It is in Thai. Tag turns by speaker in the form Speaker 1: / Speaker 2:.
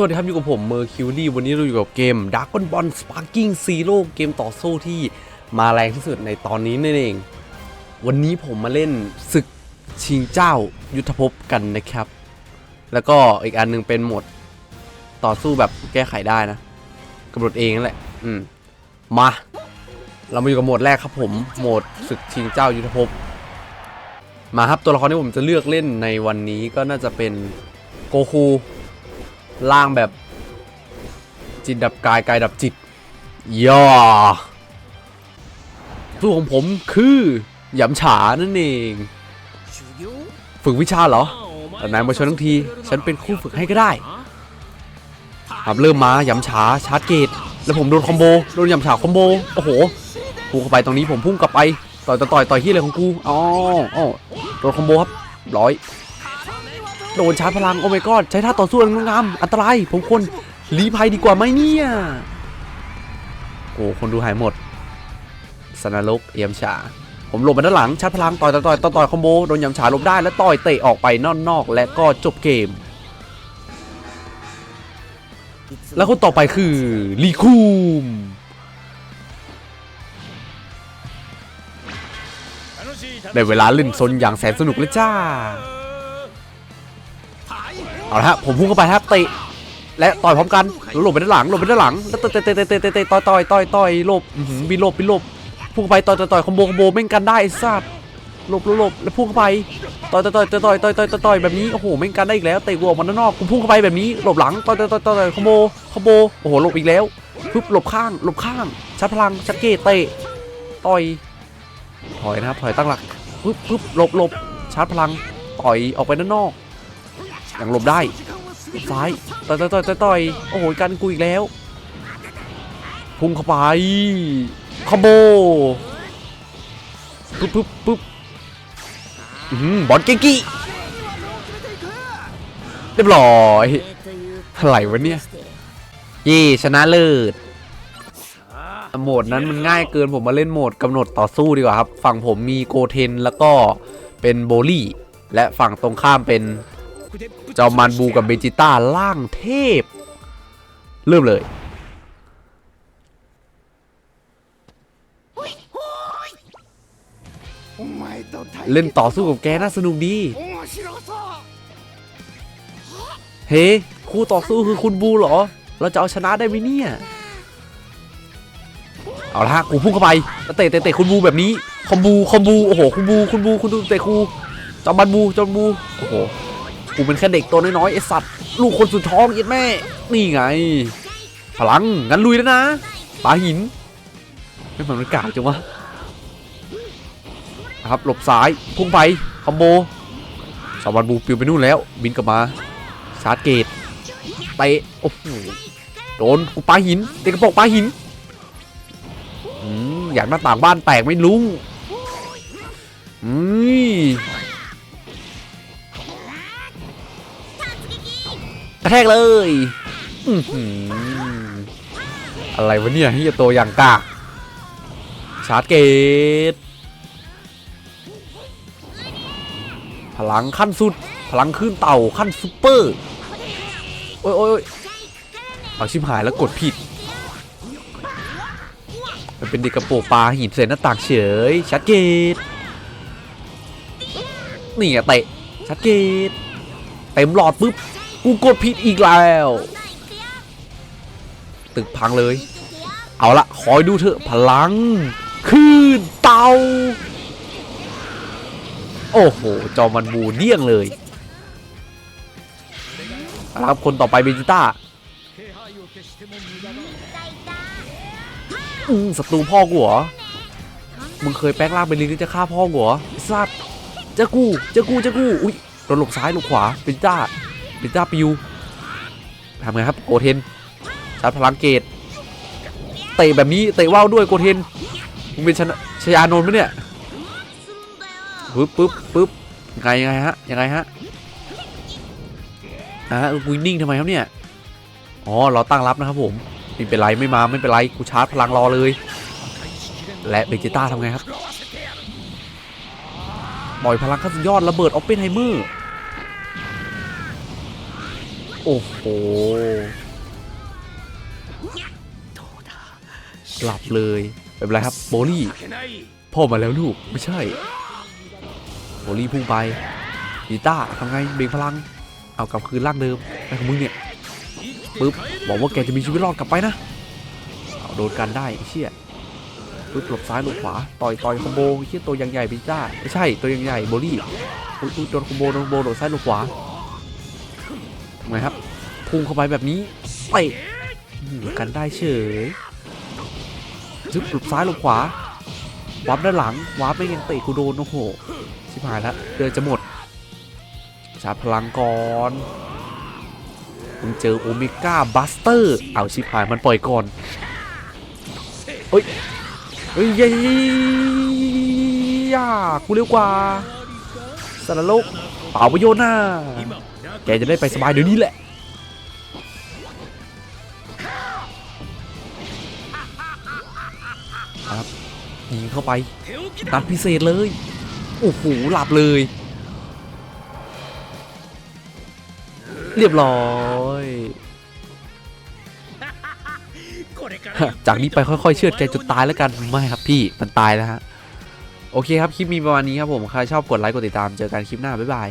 Speaker 1: สวัสดีครับอยู่กับผมเมอร์คิวรี่วันนี้เราอยู่กับเกม d r a g o n Ball Sparking Zero เกมต่อสู้ที่มาแรงที่สุดในตอนนี้นั่นเอง วันนี้ผมมาเล่นศึกชิงเจ้ายุทธภพกันนะครับ แล้วก็อีกอันหนึงเป็นโหมดต่อสู้แบบแก้ไขได้นะกำหนดเองนั่นแหละ อืม มา เรามาอยู่กับโหมดแรกครับผมโหมดศึกชิงเจ้ายุทธภพมาครับตัวละครที่ผมจะเลือกเล่นในวันนี้ก็น่าจะเป็นโกคู ล่างแบบ จิตดับกายกายดับจิตย่อผู้ของผมคือหยำฉานั่นเอง ฝึกวิชาเหรอแต่นายมาชนทั้งที ฉันเป็นคู่ฝึกให้ก็ได้ครับเริ่มมาหยำฉาชาร์จเกต แล้วผมโดนคอมโบ โดนหยำฉาคอมโบ โอ้โหพุ่งเข้าไปตรงนี้ผมพุ่งกลับไป ต่อยต่อยต่อยที่อะไรของกู อ๋ออ๋อโดนคอมโบครับร้อย โดนชาร์จพลังโอ้ my god ใช้ท่าต่อสู้งงามอันตราย ผมควรรีภัยดีกว่าไหมเนี่ยโอ้คนดูหายหมดสนรกเอียมฉาผมหลบมาด้านหลังชาร์จพลังต่อยต่อยต่อยต่อยต่อยคอมโบโดนยำฉาหลบได้แล้วต่อยเตะออกไปนอกนอกและก็จบเกม แล้วคนต่อไปคือลีคูมได้เวลาเล่นซนอย่างแสนสนุกเลยจ้า เอาละฮะผมพุ่งเข้าไปครับเตะและต่อยพร้อมกันหลบไปด้านหลังหลบไปด้านหลังแล้วเตะเตะเตะเตะเตะต่อยต่อยต่อยต่อยหลบบินหลบบินหลบพุ่งไปต่อยต่อยคอมโบคอมโบแม่งกันได้ไอ้สัตว์หลบหลบแล้วพุ่งเข้าไปต่อยต่อยต่อยต่อยต่อยต่อยแบบนี้โอ้โหแม่งกันได้อีกแล้วเตะวัวอกมาด้านนอกกูพุ่งเข้าไปแบบนี้หลบหลังต่อยต่อยต่อยต่อยคอมโบคอมโบโอ้โหหลบอีกแล้วปึ๊บหลบข้างหลบข้างชัดพลังชัดเกเตะต่อยถอยนะครับถอยตั้งหลักปึ๊บปึ๊บหลบหลบชาร์จพลังต่อยออกไปด้านนอก ยังหลบได้ซ้ายต่อยต่อยต่อยต่อยโอ้โหกันกูอีกแล้วพุ่งเข้าไปคอมโบปึ๊บปึ๊บปึ๊บอื้อหือบอลเกงกี้เรียบร้อยอะไรวะเนี่ยเย่ชนะเลิศโหมดนั้นมันง่ายเกินผมมาเล่นโหมดกำหนดต่อสู้ดีกว่าครับ ฝั่งผมมีโกเทนแล้วก็เป็นโบลี่ และฝั่งตรงข้ามเป็น จอมมันบูกับเบจิต้าล่างเทพ เริ่มเลยเล่นต่อสู้กับแกน่าสนุกดี เฮ้ คู่ต่อสู้คือคุณบูเหรอ เราจะเอาชนะได้ไหมเนี่ย เอาละกูพุ่งเข้าไปแล้วเตะเตะเตะคุณบูแบบนี้ คอมบู คอมบู โอ้โห คุณบู คุณบู คุณดูเตะคูจอมมันบู จอมบู โอ้โห กูเป็นแค่เด็กตัวน้อยๆไอสัตว์ลูกคนสุดท้องย็ดแม่ นี่ไง พลังงั้นลุยแล้วนะปาหินไม่เหมือนมันกากจังวะนะครับหลบซ้ายพุ่งไปคอมโบสาวันบูปิวไปนู่นแล้ว บินกลับมาชาร์จเกตเตะโอ้โหโดนกูปาหินเตะกระโปรงปาหินอืมอยากหน้าต่างบ้านแตกไม่ลุงอืม กระแทกเลยอะไรวะเนี่ยที่จะตัวอย่างกากชาร์จเกตพลังขั้นสุด พลังขึ้นเต่าขั้นซูเปอร์ โอ้ยโอ้ยเอาชิมหายแล้วกดผิด มันเป็นเด็กกระโปรงปลาหินใส่หน้าต่างเฉยชาร์จเกตนี่ไงเตะชาร์จเกตเต็มหลอดปุ๊บ กูกดผิดอีกแล้ว ตึกพังเลย เอาละคอยดูเถอะพลัง คืนเตา โอ้โห จอมันบูเดี่ยงเลยเอาละครับคนต่อไปเบจิต้าอืมศัตรูพ่อกูเหรอ มึงเคยแปลงร่างเป็นลิงที่จะฆ่าพ่อกูเหรอไอ้สัตว์เจ้ากูเจ้ากูเจ้ากู อุ้ยโดนหลบซ้ายหลบขวาเบจิต้า ปิต้าปิวทำไงครับโกเทนชาร์จพลังเกตเตะแบบนี้เตะว่าวด้วยโกเทนมึงเป็นชนะชยานนท์ไหมเนี่ยปึ๊บปึ๊บปึ๊บยังไงยังไงฮะยังไงฮะอ่ากูนิ่งทำไมครับเนี่ยอ๋อเราตั้งรับนะครับผมไม่เป็นไรไม่มาไม่เป็นไรกูชาร์จพลังรอเลย และเบจิต้าทำไงครับปล่อยพลังขั้นยอดระเบิดออฟเปนไฮเมอร์ โอ้โห หลับเลยไม่เป็นไรครับโบลี่พ่อมาแล้วลูก ไม่ใช่ โบลี่พุ่งไปกีต้าทำไงเบรกพลัง เอากลับคืนร่างเดิมไอ้ของมึงเนี่ยปึ๊บบอกว่าแกจะมีชีวิตรอดกลับไปนะเอาโดนกันได้เชี่ยปึ๊บหลบซ้ายหลบขวาต่อยต่อยคอมโบเชี่ยตัวยังใหญ่กีต้าไม่ใช่ตัวยังใหญ่โบลี่โดนคอมโบโดนคอมโบโดนซ้ายหลบขวา ทำไงครับพุ่งเข้าไปแบบนี้เตะกันได้เฉยซึบหลบซ้ายหลบขวาวาร์ปด้านหลังวาร์ปไม่ยังเตะกูโดนโอ้โหชิบหายแล้วเดือนจะหมดชาร์จพลังก่อนมึงเจอโอเมก้าบัสเตอร์เอาชิบหายมันปล่อยก่อนเฮ้ยเฮ้ยย้ย่ากูเร็วกว่าสารโลก เป่าประโยชน์หน้าแกจะได้ไปสบายเดี๋ยวนี้แหละ ครับยิงเข้าไปนัดพิเศษเลย โอ้โห หลับเลย เรียบร้อย จากนี้ไปค่อยๆ เชือดแกจนตายแล้วกัน ไม่ครับพี่ มันตายแล้วฮะ โอเคครับ คลิปมีประมาณนี้ครับผม ใครชอบกดไลค์กดติดตาม เจอกันคลิปหน้า บ๊ายบาย